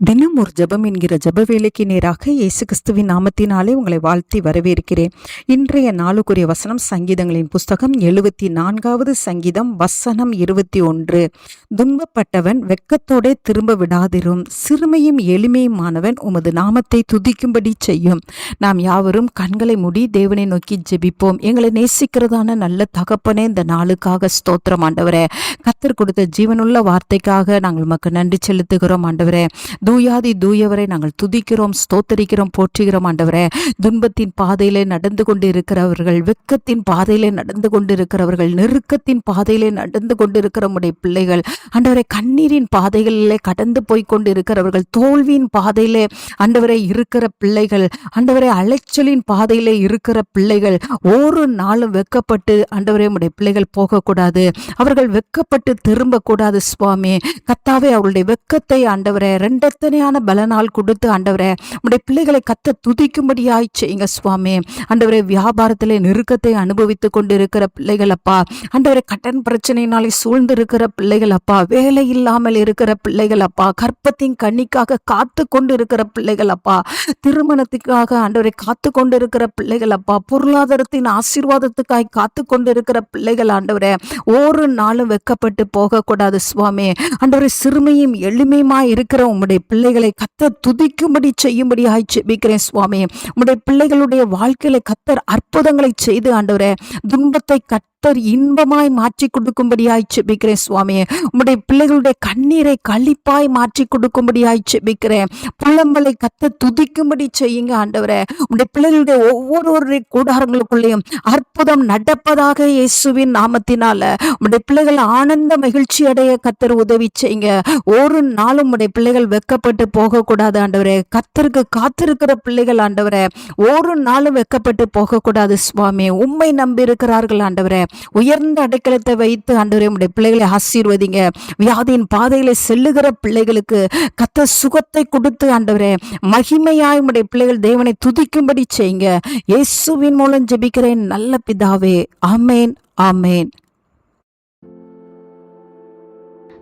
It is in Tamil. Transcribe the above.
தினம் ஒரு ஜெபம் என்கிற ஜப வேலைக்கு நேராக இயேசு கிறிஸ்துவின் நாமத்தினாலே உங்களை வாழ்த்தி வரவேற்கிறேன். இன்றைய நாளுக்குரிய வசனம் சங்கீதங்களின் புஸ்தகம் எழுபத்தி நான்காவது சங்கீதம் வசனம் இருபத்தி ஒன்று துன்பப்பட்டவன் வெக்கத்தோடே திரும்ப விடாதிரும் சிறுமையும் எளிமையுமானவன் உமது நாமத்தை துதிக்கும்படி செய்யும். நாம் யாவரும் கண்களை மூடி தேவனை நோக்கி ஜெபிப்போம். எங்களை நேசிக்கிறதான நல்ல தகப்பனே இந்த நாளுக்காக ஸ்தோத்திரம் ஆண்டவரே. கத்தர் கொடுத்த ஜீவனுள்ள வார்த்தைக்காக நாங்கள் உமக்கு நன்றி செலுத்துகிறோம் ஆண்டவரே. தூயாதி தூயவரை நாங்கள் துதிக்கிறோம் ஸ்தோத்தரிக்கிறோம் போற்றுகிறோம் ஆண்டவரே. துன்பத்தின் பாதையிலே நடந்து கொண்டு இருக்கிறவர்கள் வெக்கத்தின் பாதையிலே நடந்து கொண்டு இருக்கிறவர்கள் நெருக்கத்தின் பாதையிலே நடந்து கொண்டு இருக்கிற உடைய பிள்ளைகள் ஆண்டவரை கண்ணீரின் பாதைகளிலே கடந்து போய் கொண்டு இருக்கிறவர்கள் தோல்வியின் பாதையிலே ஆண்டவரை இருக்கிற பிள்ளைகள் ஆண்டவரை அலைச்சலின் பாதையிலே இருக்கிற பிள்ளைகள் ஒரு நாளும் வெக்கப்பட்டு ஆண்டவரே உடைய பிள்ளைகள் போகக்கூடாது. அவர்கள் வெக்கப்பட்டு திரும்பக்கூடாது சுவாமி. கத்தாவே அவருடைய வெக்கத்தை ஆண்டவரே பிரார்த்தனையான பலனால் கொடுத்து ஆண்டவரே உடைய பிள்ளைகளை கத்த துதிக்கும்படியாய் செய்யுங்க சுவாமி. ஆண்டவரே வியாபாரத்தில் நெருக்கத்தை அனுபவித்து கொண்டு இருக்கிற பிள்ளைகள் அப்பா ஆண்டவரே கடன் பிரச்சனையினாலே சூழ்ந்து இருக்கிற பிள்ளைகள் அப்பா வேலை இல்லாமல் இருக்கிற பிள்ளைகள் அப்பா கற்பத்தின் கண்ணிக்காக காத்து கொண்டு இருக்கிற பிள்ளைகள் அப்பா திருமணத்துக்காக ஆண்டவரை காத்து கொண்டு இருக்கிற பிள்ளைகள் அப்பா பொருளாதாரத்தின் ஆசீர்வாதத்துக்காய் காத்து கொண்டு இருக்கிற பிள்ளைகள் ஆண்டவரே ஒரு நாளும் வெக்கப்பட்டு போகக்கூடாது சுவாமி. ஆண்டவரை சிறுமையும் எளிமையுமா இருக்கிற உம்முடைய பிள்ளைகளை கத்த துதிக்கும்படி செய்யும்படியாய் செபிக்கிறேன் சுவாமி. உம்முடைய பிள்ளைகளுடைய வாழ்க்கையில கத்தர் அற்புதங்களை செய்து ஆண்டவரே துன்பத்தை கத்தர் இன்பமாய் மாற்றி கொடுக்கும்படியாய் செபிக்கிறேன் சுவாமி உம்முடைய பிள்ளைகளுடைய கண்ணீரை கழிப்பாய் மாற்றி கொடுக்கும்படியாய் செபிக்கிறேன் புலம்பலை கத்த துதிக்கும்படி செய்யுங்க ஆண்டவரே. உம்முடைய பிள்ளைகளுடைய ஒவ்வொரு கூடாரங்களுக்குள்ளேயும் அற்புதம் நடப்பதாக இயேசுவின் நாமத்தினால உம்முடைய பிள்ளைகள் ஆனந்த மகிழ்ச்சி அடைய கத்தர் உதவி செய்யுங்க. ஒரு நாளும் உடைய பிள்ளைகள் வெக்கப்பட்டு போகக்கூடாது ஆண்டவரே. கத்தருக்கு காத்திருக்கிற பிள்ளைகள் ஆண்டவரே. ஒரு நாளும் வெக்கப்பட்டு போகக்கூடாது சுவாமி உண்மை நம்பி இருக்கிறார்கள் ஆண்டவரே. உயர்ந்த அடைக்கலத்தை வைத்து ஆண்டவரே உடைய பிள்ளைகளை ஆசீர்வதிங்க. வியாதியின் பாதையில செல்லுகிற பிள்ளைகளுக்கு கத்த சுகத்தை கொடுத்து ஆண்டவரே மகிமையாய் உடைய பிள்ளைகள் தேவனை துதிக்கும்படி செய்யுங்க. இயேசுவின் மூலம் ஜெபிக்கிறேன். நல்ல பிதாவே. ஆமேன் ஆமேன்.